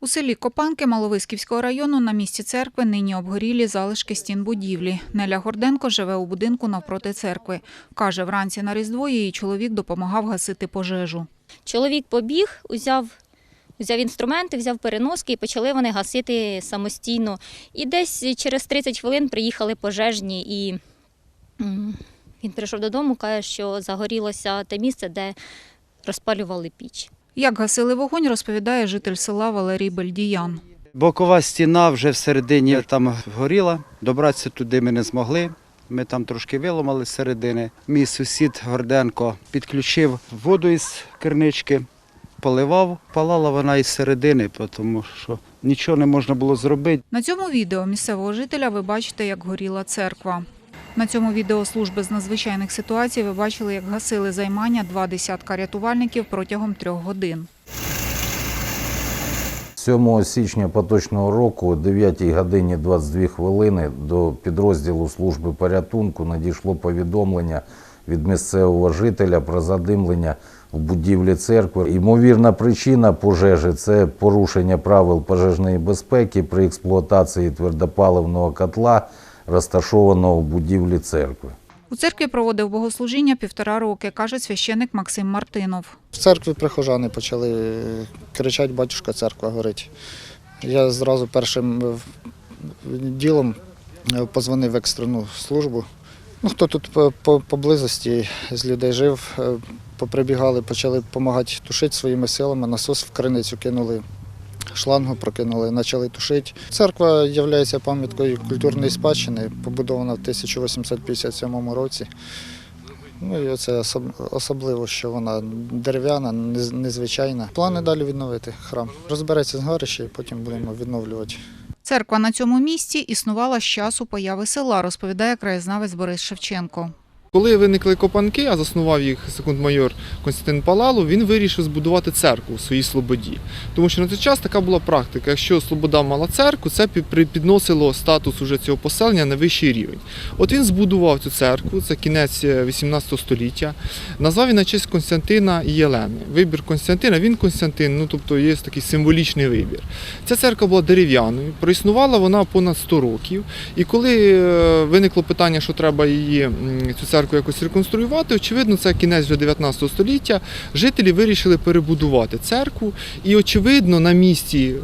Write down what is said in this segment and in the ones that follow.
У селі Копанки Маловиськівського району на місці церкви нині обгорілі залишки стін будівлі. Неля Горденко живе у будинку навпроти церкви. Каже, вранці на Різдво її чоловік допомагав гасити пожежу. Чоловік побіг, узяв, взяв інструменти, взяв переноски і почали вони гасити самостійно. І десь через 30 хвилин приїхали пожежні, і він прийшов додому, каже, що загорілося те місце, де розпалювали піч. Як гасили вогонь, розповідає житель села Валерій Бельдіян. Бокова стіна вже всередині там горіла. Добратися туди ми не змогли. Ми там трошки виламали з середини. Мій сусід Горденко підключив воду із кернички, поливав, палала вона із середини, тому що нічого не можна було зробити. На цьому відео місцевого жителя ви бачите, як горіла церква. На цьому відео служби з надзвичайних ситуацій ви бачили, як гасили займання два десятка рятувальників протягом трьох годин. 7 січня поточного року о 9 годині 22 хвилини до підрозділу служби порятунку надійшло повідомлення від місцевого жителя про задимлення в будівлі церкви. Ймовірна причина пожежі це порушення правил пожежної безпеки при експлуатації твердопаливного котла, розташованого в будівлі церкви. У церкві проводив богослужіння півтора роки, каже священик Максим Мартинов. В церкві прихожани почали е, кричати, батюшка, церква горить. Я зразу першим е, ділом е, позвонив в екстрену службу. Ну, хто тут по- по- поблизості з людей жив, поприбігали, почали допомагати тушити своїми силами. Насос в криницю кинули, шлангу прокинули, почали тушити. Церква є пам'яткою культурної спадщини, побудована в 1857 році. Ну і це особливо, що вона дерев'яна, незвичайна. Плани далі відновити храм. Розбереться згарище і потім будемо відновлювати. Церква на цьому місці існувала з часу появи села, розповідає краєзнавець Борис Шевченко. Коли виникли копанки, а заснував їх секунд-майор Константин Палалу, він вирішив збудувати церкву в своїй слободі. Тому що на той час така була практика. Якщо Слобода мала церкву, це підносило статус уже цього поселення на вищий рівень. От він збудував цю церкву, це кінець е, 18 століття. Назвав він на честь Константина і Єлени. Вибір Константина, він Константин, ну тобто є такий символічний вибір. Ця церква була дерев'яною, проіснувала вона понад 100 років. І коли е, виникло питання, що треба її цю церкву якось реконструювати, очевидно, це кінець вже 19 століття. Жителі вирішили перебудувати церкву, і очевидно, на місці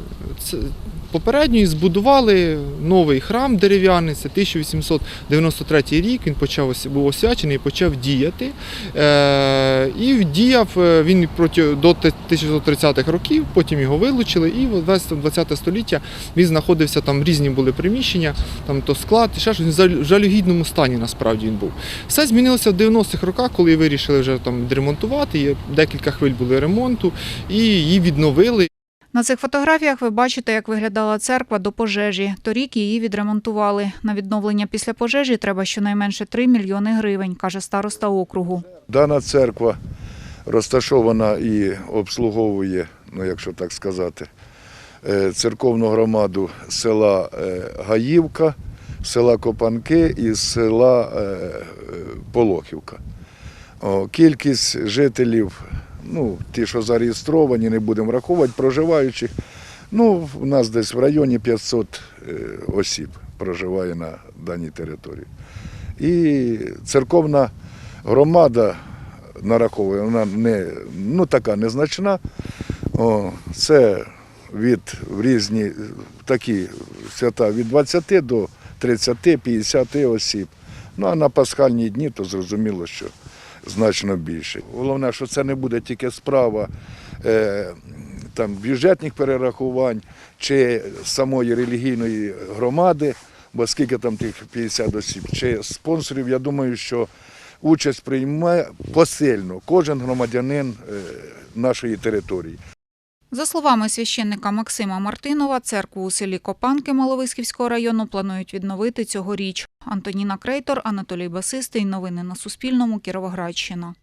попередньої збудували новий храм дерев'яний. Це 1893 рік. Він почав був освячений і почав діяти. Е, і діяв е, він проти до 1930-х років. Потім його вилучили, і в 20 століття він знаходився там різні були приміщення, там то склад, і ще щось в жалюгідному стані насправді він був. Все змінилося в 90-х роках, коли вирішили вже там відремонтувати. Декілька хвиль були ремонту, і її відновили. На цих фотографіях ви бачите, як виглядала церква до пожежі. Торік її відремонтували. На відновлення після пожежі треба щонайменше 3 мільйони гривень, каже староста округу. Дана церква розташована і обслуговує, ну якщо так сказати, е, церковну громаду села е, Гаївка, села Копанки і села е, Полохівка. Кількість жителів, ну, ті, що зареєстровані, не будемо враховувати, проживаючих. Ну, у нас десь в районі 500 е, осіб проживає на даній території. І церковна громада нараховує, вона не, ну, така незначна. О, це від в різні такі свята від 20 до 30-50 осіб. Ну а на пасхальні дні то зрозуміло, що значно більше. Головне, що це не буде тільки справа е, там, бюджетних перерахувань чи самої релігійної громади, бо скільки там тих 50 осіб, чи спонсорів, я думаю, що участь прийме посильно кожен громадянин е, нашої території. За словами священника Максима Мартинова, церкву у селі Копанки Маловиськівського району планують відновити цьогоріч. Антоніна Крейтор, Анатолій Басистий. Новини на Суспільному. Кіровоградщина.